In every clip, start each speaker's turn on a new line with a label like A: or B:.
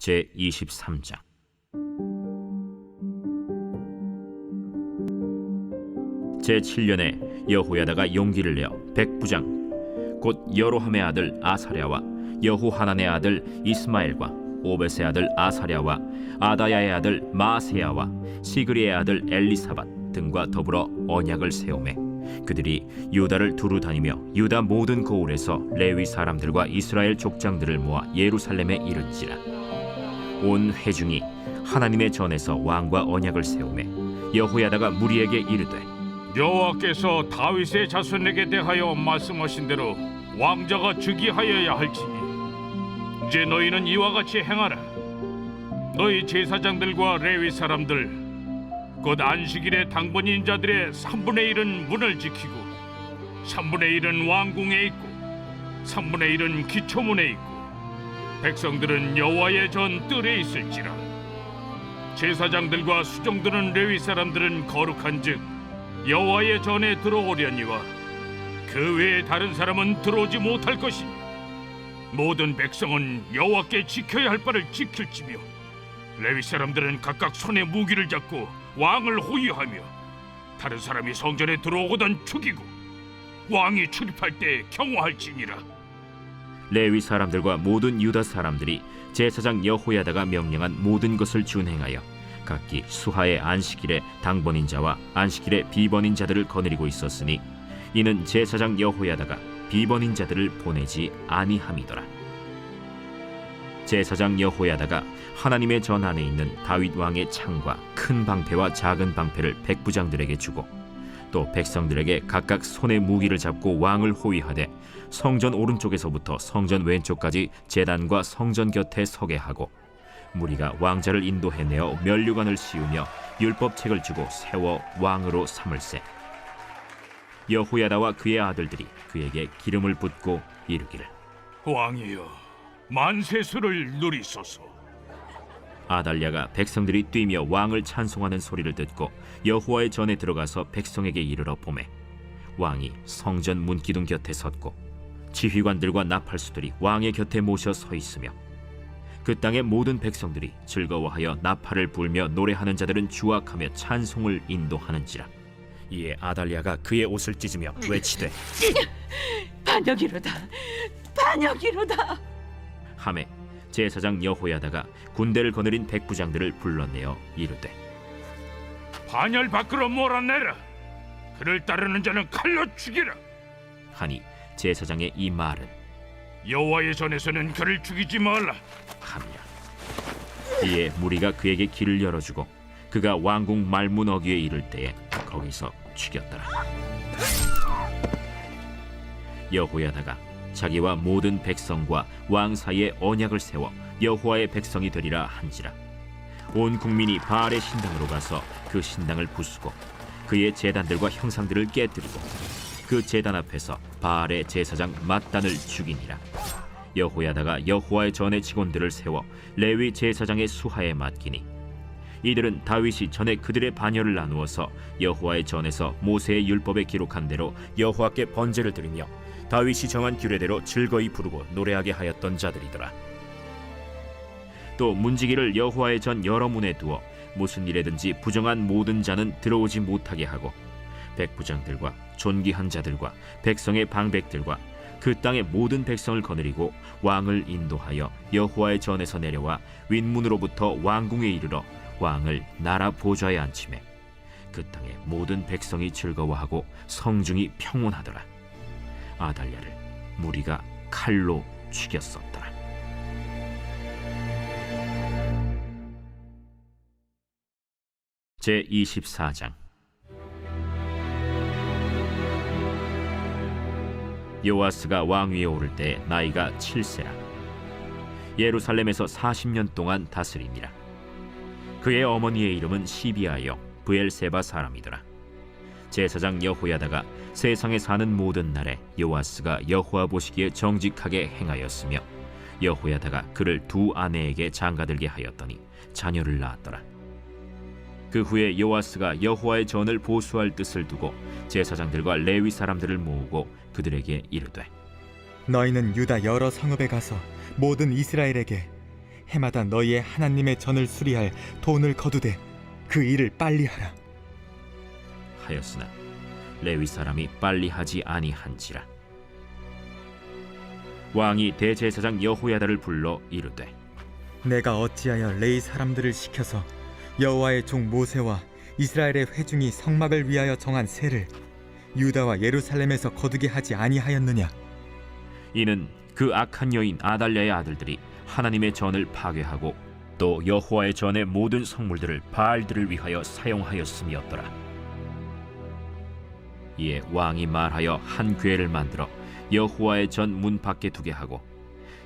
A: 제 23장. 제 7년에 여호야다가 용기를 내어 백부장 곧 여로함의 아들 아사랴와 여호하난의 아들 이스마엘과 오벳의 아들 아사랴와 아다야의 아들 마세야와 시그리의 아들 엘리사밧 등과 더불어 언약을 세우매 그들이 유다를 두루 다니며 유다 모든 고을에서 레위 사람들과 이스라엘 족장들을 모아 예루살렘에 이른지라 온 회중이 하나님의 전에서 왕과 언약을 세우매 여호야다가 무리에게 이르되
B: 여호와께서 다윗의 자손에게 대하여 말씀하신 대로 왕자가 즉위하여야 할지니 이제 너희는 이와 같이 행하라. 너희 제사장들과 레위 사람들 곧 안식일의 당번인 자들의 3분의 1은 문을 지키고 3분의 1은 왕궁에 있고 3분의 1은 기초문에 있고 백성들은 여호와의 전 뜰에 있을지라. 제사장들과 수종드는 레위 사람들은 거룩한즉 여호와의 전에 들어오려니와 그 외에 다른 사람은 들어오지 못할 것이니 모든 백성은 여호와께 지켜야 할 바를 지킬지며 레위 사람들은 각각 손에 무기를 잡고 왕을 호위하며 다른 사람이 성전에 들어오거든 죽이고 왕이 출입할 때 경호할지니라
A: 레위 사람들과 모든 유다 사람들이 제사장 여호야다가 명령한 모든 것을 준행하여 각기 수하의 안식일에 당번인 자와 안식일에 비번인 자들을 거느리고 있었으니 이는 제사장 여호야다가 비번인 자들을 보내지 아니함이더라. 제사장 여호야다가 하나님의 전 안에 있는 다윗 왕의 창과 큰 방패와 작은 방패를 백부장들에게 주고 또 백성들에게 각각 손에 무기를 잡고 왕을 호위하되 성전 오른쪽에서부터 성전 왼쪽까지 제단과 성전 곁에 서게 하고 무리가 왕자를 인도해내어 면류관을 씌우며 율법책을 주고 세워 왕으로 삼을세. 여호야다와 그의 아들들이 그에게 기름을 붓고 이르기를.
B: 왕이여 만세수를 누리소서
A: 아달랴가 백성들이 뛰며 왕을 찬송하는 소리를 듣고 여호와의 전에 들어가서 백성에게 이르러 보매 왕이 성전 문기둥 곁에 섰고 지휘관들과 나팔수들이 왕의 곁에 모셔 서 있으며 그 땅의 모든 백성들이 즐거워하여 나팔을 불며 노래하는 자들은 주악하며 찬송을 인도하는지라. 이에 아달랴가 그의 옷을 찢으며 외치되
C: 반역이로다. 반역이로다.
A: 함에 제사장 여호야다가 군대를 거느린 백부장들을 불러내어 이르되
B: 반열 밖으로 몰아내라 그를 따르는 자는 칼로 죽이라
A: 하니 제사장의 이 말은
B: 여호와의 전에서는 그를 죽이지 말라
A: 함이라. 이에 무리가 그에게 길을 열어주고 그가 왕궁 말문 어귀에 이를 때에 거기서 죽였더라. 여호야다가 자기와 모든 백성과 왕 사이에 언약을 세워 여호와의 백성이 되리라 한지라. 온 국민이 바알의 신당으로 가서 그 신당을 부수고 그의 제단들과 형상들을 깨뜨리고 그 제단 앞에서 바알의 제사장 mat단을 죽이니라. 여호야다가 여호와의 전의 직원들을 세워 레위 제사장의 수하에 맡기니 이들은 다윗이 전에 그들의 반열을 나누어서 여호와의 전에서 모세의 율법에 기록한 대로 여호와께 번제를 드리며 다윗이 정한 규례대로 즐거이 부르고 노래하게 하였던 자들이더라. 또 문지기를 여호와의 전 여러 문에 두어 무슨 일에든지 부정한 모든 자는 들어오지 못하게 하고 백부장들과 존귀한 자들과 백성의 방백들과 그 땅의 모든 백성을 거느리고 왕을 인도하여 여호와의 전에서 내려와 윗문으로부터 왕궁에 이르러 왕을 나라 보좌에 앉히매 그 땅의 모든 백성이 즐거워하고 성중이 평온하더라 아달랴를 무리가 칼로 죽였었더라. 제 24장. 요아스가 왕위에 오를 때 나이가 7세라. 예루살렘에서 40년 동안 다스리니라. 그의 어머니의 이름은 시비아여 브엘세바 사람이더라 제사장 여호야다가 세상에 사는 모든 날에 요아스가 여호와 보시기에 정직하게 행하였으며 여호야다가 그를 두 아내에게 장가들게 하였더니 자녀를 낳았더라 그 후에 요아스가 여호와의 전을 보수할 뜻을 두고 제사장들과 레위 사람들을 모으고 그들에게 이르되
D: 너희는 유다 여러 성읍에 가서 모든 이스라엘에게 해마다 너희의 하나님의 전을 수리할 돈을 거두되 그 일을 빨리 하라.
A: 하였으나 레위 사람이 빨리 하지 아니한지라 왕이 대제사장 여호야다를 불러 이르되
D: 내가 어찌하여 레이 사람들을 시켜서 여호와의 종 모세와 이스라엘의 회중이 성막을 위하여 정한 세를 유다와 예루살렘에서 거두게 하지 아니하였느냐?
A: 이는 그 악한 여인 아달랴의 아들들이 하나님의 전을 파괴하고 또 여호와의 전의 모든 성물들을 바알들을 위하여 사용하였음이었더라. 이에 왕이 말하여 한 궤를 만들어 여호와의 전 문 밖에 두게 하고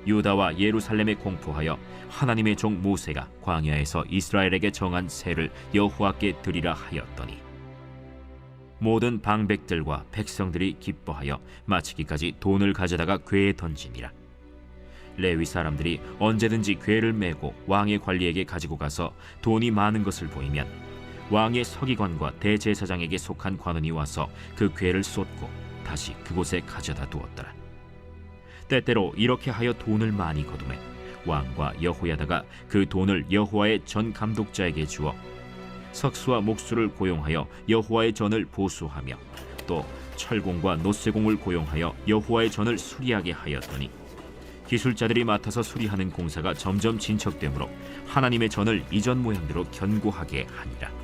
A: 유다와 예루살렘에 공포하여 하나님의 종 모세가 광야에서 이스라엘에게 정한 세를 여호와께 드리라 하였더니 모든 방백들과 백성들이 기뻐하여 마치기까지 돈을 가져다가 궤에 던지니라. 레위 사람들이 언제든지 궤를 메고 왕의 관리에게 가지고 가서 돈이 많은 것을 보이면 왕의 서기관과 대제사장에게 속한 관원이 와서 그 궤를 쏟고 다시 그곳에 가져다 두었더라. 때때로 이렇게 하여 돈을 많이 거두매 왕과 여호야다가 그 돈을 여호와의 전 감독자에게 주어 석수와 목수를 고용하여 여호와의 전을 보수하며 또 철공과 노쇠공을 고용하여 여호와의 전을 수리하게 하였더니 기술자들이 맡아서 수리하는 공사가 점점 진척되므로 하나님의 전을 이전 모양대로 견고하게 하니라.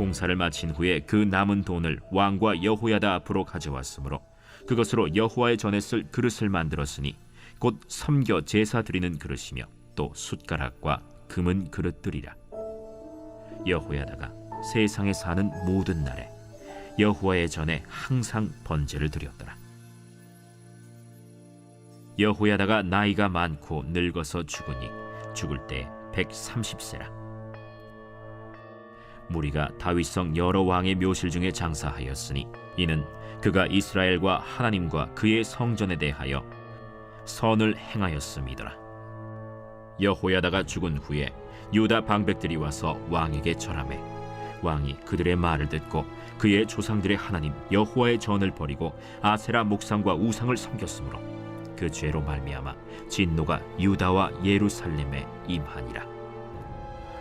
A: 공사를 마친 후에 그 남은 돈을 왕과 여호야다 앞으로 가져왔으므로 그것으로 여호와의 전에 쓸 그릇을 만들었으니 곧 섬겨 제사 드리는 그릇이며 또 숟가락과 금은 그릇들이라. 여호야다가 세상에 사는 모든 날에 여호와의 전에 항상 번제를 드렸더라. 여호야다가 나이가 많고 늙어서 죽으니 죽을 때 130세라. 무리가 다윗성 여러 왕의 묘실 중에 장사하였으니 이는 그가 이스라엘과 하나님과 그의 성전에 대하여 선을 행하였음이더라. 여호야다가 죽은 후에 유다 방백들이 와서 왕에게 절하매 왕이 그들의 말을 듣고 그의 조상들의 하나님 여호와의 전을 버리고 아세라 목상과 우상을 섬겼으므로 그 죄로 말미암아 진노가 유다와 예루살렘에 임하니라.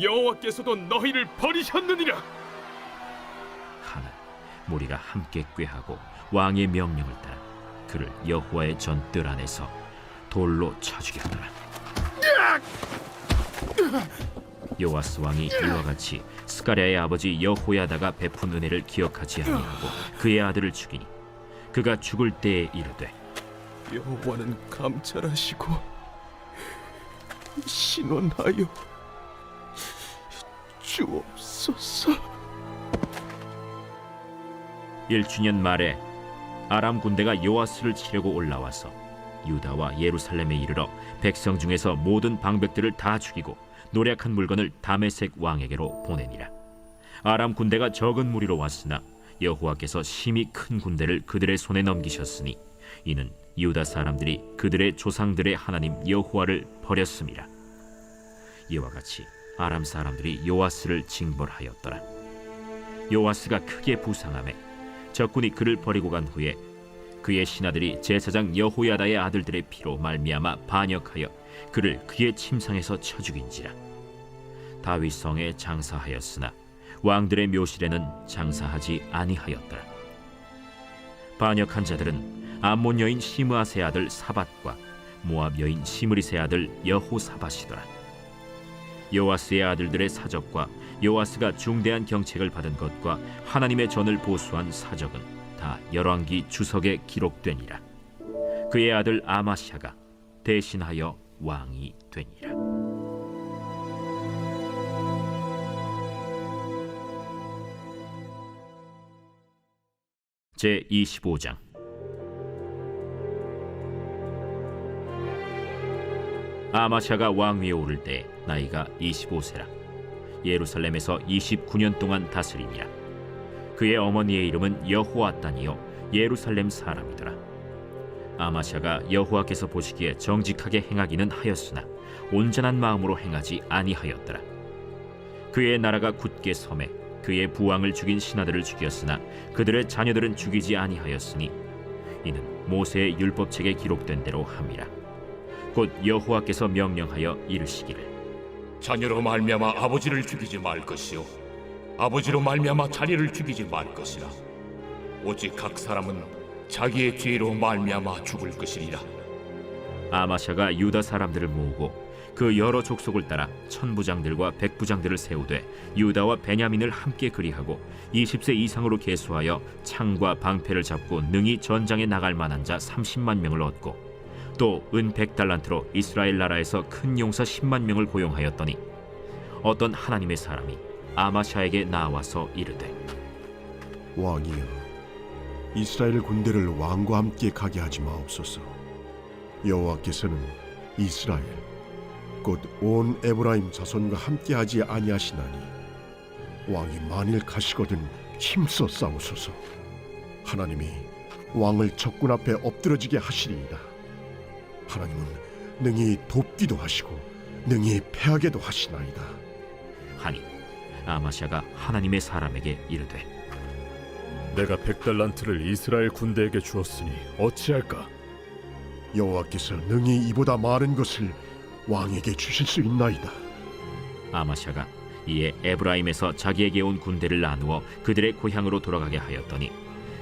E: 여호와께서도 너희를 버리셨느니라
A: 하나 무리가 함께 꾀하고 왕의 명령을 따라 그를 여호와의 전뜰 안에서 돌로 쳐 죽였더라. 요아스 왕이 이와 같이 스가랴의 아버지 여호야다가 베푼 은혜를 기억하지 아니하고 그의 아들을 죽이니 그가 죽을 때에 이르되
E: 여호와는 감찰하시고 신원하여 주옵소서
A: 1주년 말에 아람 군대가 요아스를 치려고 올라와서 유다와 예루살렘에 이르러 백성 중에서 모든 방백들을 다 죽이고 노력한 물건을 다메섹 왕에게로 보내니라. 아람 군대가 적은 무리로 왔으나 여호와께서 심히 큰 군대를 그들의 손에 넘기셨으니 이는 유다 사람들이 그들의 조상들의 하나님 여호와를 버렸음이라. 이와 같이 아람 사람들이 요아스를 징벌하였더라. 요아스가 크게 부상함에 적군이 그를 버리고 간 후에 그의 신하들이 제사장 여호야다의 아들들의 피로 말미암아 반역하여 그를 그의 침상에서 쳐 죽인지라. 다윗 성에 장사하였으나 왕들의 묘실에는 장사하지 아니하였더라. 반역한 자들은 암몬 여인 시므아세 아들 사밧과 모압 여인 시므리세 아들 여호사밧이더라 요아스의 아들들의 사적과 요아스가 중대한 경책을 받은 것과 하나님의 전을 보수한 사적은 다 열왕기 주석에 기록되니라. 그의 아들 아마샤가 대신하여 왕이 되니라. 제 25장 아마샤가 왕위에 오를 때 나이가 25세라. 예루살렘에서 29년 동안 다스리니라. 그의 어머니의 이름은 여호아단이요 예루살렘 사람이더라. 아마샤가 여호와께서 보시기에 정직하게 행하기는 하였으나 온전한 마음으로 행하지 아니하였더라. 그의 나라가 굳게 섬에 그의 부왕을 죽인 신하들을 죽였으나 그들의 자녀들은 죽이지 아니하였으니 이는 모세의 율법책에 기록된 대로 함이라 곧 여호와께서 명령하여 이르시기를.
F: 자녀로 말미암아 아버지를 죽이지 말 것이요. 아버지로 말미암아 자녀를 죽이지 말 것이라. 오직 각 사람은 자기의 죄로 말미암아 죽을 것이리라.
A: 아마샤가 유다 사람들을 모으고 그 여러 족속을 따라 천부장들과 백부장들을 세우되 유다와 베냐민을 함께 그리하고 20세 이상으로 계수하여 창과 방패를 잡고 능히 전장에 나갈 만한 자 30만 명을 얻고 또은 100달란트로 이스라엘 나라에서 큰 용사 10만 명을 고용하였더니 어떤 하나님의 사람이 아마샤에게 나와서 이르되
G: 왕이여 이스라엘 군대를 왕과 함께 가게 하지 마옵소서. 여호와께서는 이스라엘 곧 온 에브라임 자손과 함께 하지 아니하시나니 왕이 만일 가시거든 힘써 싸우소서. 하나님이 왕을 적군 앞에 엎드러지게 하시리이다 하나님은 능히 돕기도 하시고 능히 패하게도 하시나이다
A: 하니 아마샤가 하나님의 사람에게 이르되
H: 내가 백달란트를 이스라엘 군대에게 주었으니 어찌할까?
G: 여호와께서 능히 이보다 많은 것을 왕에게 주실 수 있나이다.
A: 아마샤가 이에 에브라임에서 자기에게 온 군대를 나누어 그들의 고향으로 돌아가게 하였더니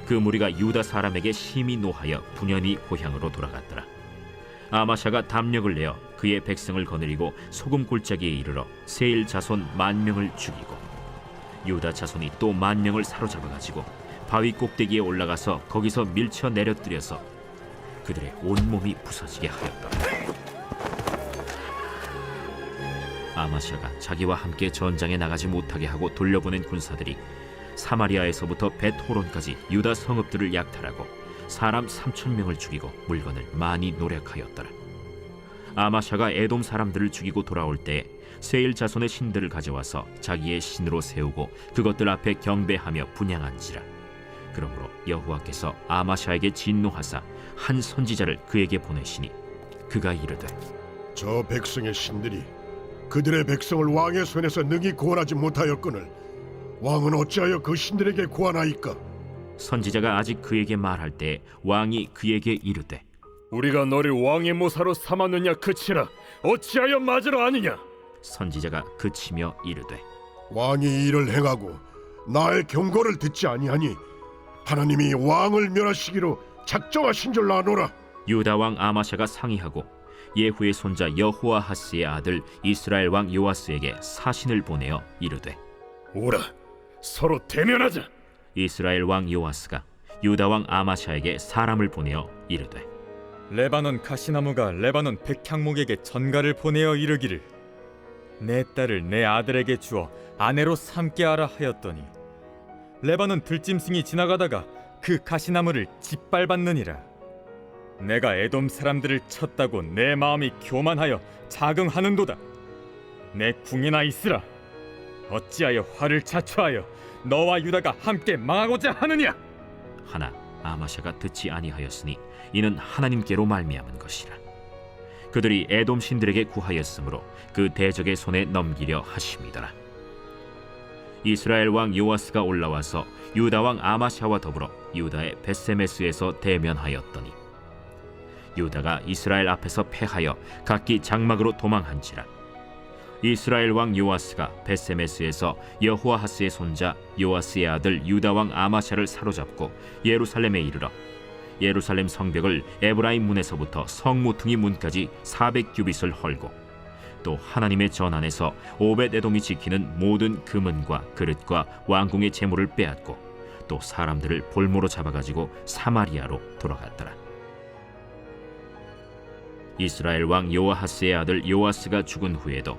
A: 그 무리가 유다 사람에게 심히 노하여 분연히 고향으로 돌아갔더라. 아마샤가 담력을 내어 그의 백성을 거느리고 소금 골짜기에 이르러 세일 자손 만 명을 죽이고 유다 자손이 또 만 명을 사로잡아 가지고 바위 꼭대기에 올라가서 거기서 밀쳐 내려뜨려서 그들의 온 몸이 부서지게 하였더라. 아마샤가 자기와 함께 전장에 나가지 못하게 하고 돌려보낸 군사들이 사마리아에서부터 벳호론까지 유다 성읍들을 약탈하고 사람 3천 명을 죽이고 물건을 많이 노력하였더라. 아마샤가 에돔 사람들을 죽이고 돌아올 때 세일 자손의 신들을 가져와서 자기의 신으로 세우고 그것들 앞에 경배하며 분양한지라. 그러므로 여호와께서 아마샤에게 진노하사 한 선지자를 그에게 보내시니 그가 이르되
G: 저 백성의 신들이 그들의 백성을 왕의 손에서 능히 구원하지 못하였거늘 왕은 어찌하여 그 신들에게 구하나이까?
A: 선지자가 아직 그에게 말할 때 왕이 그에게 이르되
H: 우리가 너를 왕의 모사로 삼았느냐 그치라 어찌하여 맞으러 아느냐?
A: 선지자가 그치며 이르되
G: 왕이 이를 행하고 나의 경고를 듣지 아니하니 하나님이 왕을 멸하시기로 작정하신 줄 아노라.
A: 유다 왕 아마샤가 상의하고 예후의 손자 여호아하스의 아들 이스라엘 왕 요아스에게 사신을 보내어 이르되
H: 오라 서로 대면하자
A: 이스라엘 왕 요아스가 유다 왕 아마샤에게 사람을 보내어 이르되
D: 레바논 가시나무가 레바논 백향목에게 전가를 보내어 이르기를 내 딸을 내 아들에게 주어 아내로 삼게 하라 하였더니 레바논 들짐승이 지나가다가 그 가시나무를 짓밟았느니라. 내가 에돔 사람들을 쳤다고 내 마음이 교만하여 자긍하는도다. 내 궁이나 있으라. 어찌하여 화를 자초하여 너와 유다가 함께 망하고자 하느냐?
A: 하나 아마샤가 듣지 아니하였으니 이는 하나님께로 말미암은 것이라. 그들이 에돔 신들에게 구하였으므로 그 대적의 손에 넘기려 하심이더라. 이스라엘 왕 요아스가 올라와서 유다 왕 아마샤와 더불어 유다의 베세메스에서 대면하였더니 유다가 이스라엘 앞에서 패하여 각기 장막으로 도망한지라 이스라엘 왕 요아스가 베세메스에서 여호아하스의 손자 요아스의 아들 유다 왕 아마샤를 사로잡고 예루살렘에 이르러 예루살렘 성벽을 에브라임 문에서부터 성무퉁이 문까지 400규빗을 헐고 또 하나님의 전 안에서 오벳 에돔이 지키는 모든 금은과 그릇과 왕궁의 재물을 빼앗고 또 사람들을 볼모로 잡아가지고 사마리아로 돌아갔더라. 이스라엘 왕 요아하스의 아들 요아스가 죽은 후에도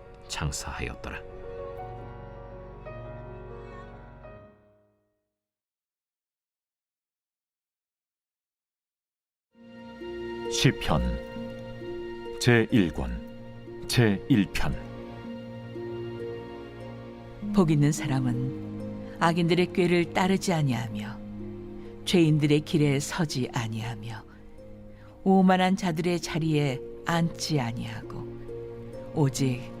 A: 장사하였더라.
I: 시편. 제 1권. 제 1편.
C: 복 있는 사람은 악인들의 꾀를 따르지 아니하며 죄인들의 길에 서지 아니하며 오만한 자들의 자리에 앉지 아니하고 오직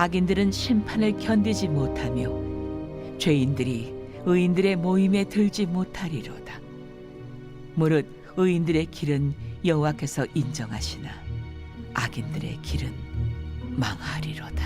C: 악인들은 심판을 견디지 못하며 죄인들이 의인들의 모임에 들지 못하리로다. 무릇 의인들의 길은 여호와께서 인정하시나 악인들의 길은 망하리로다.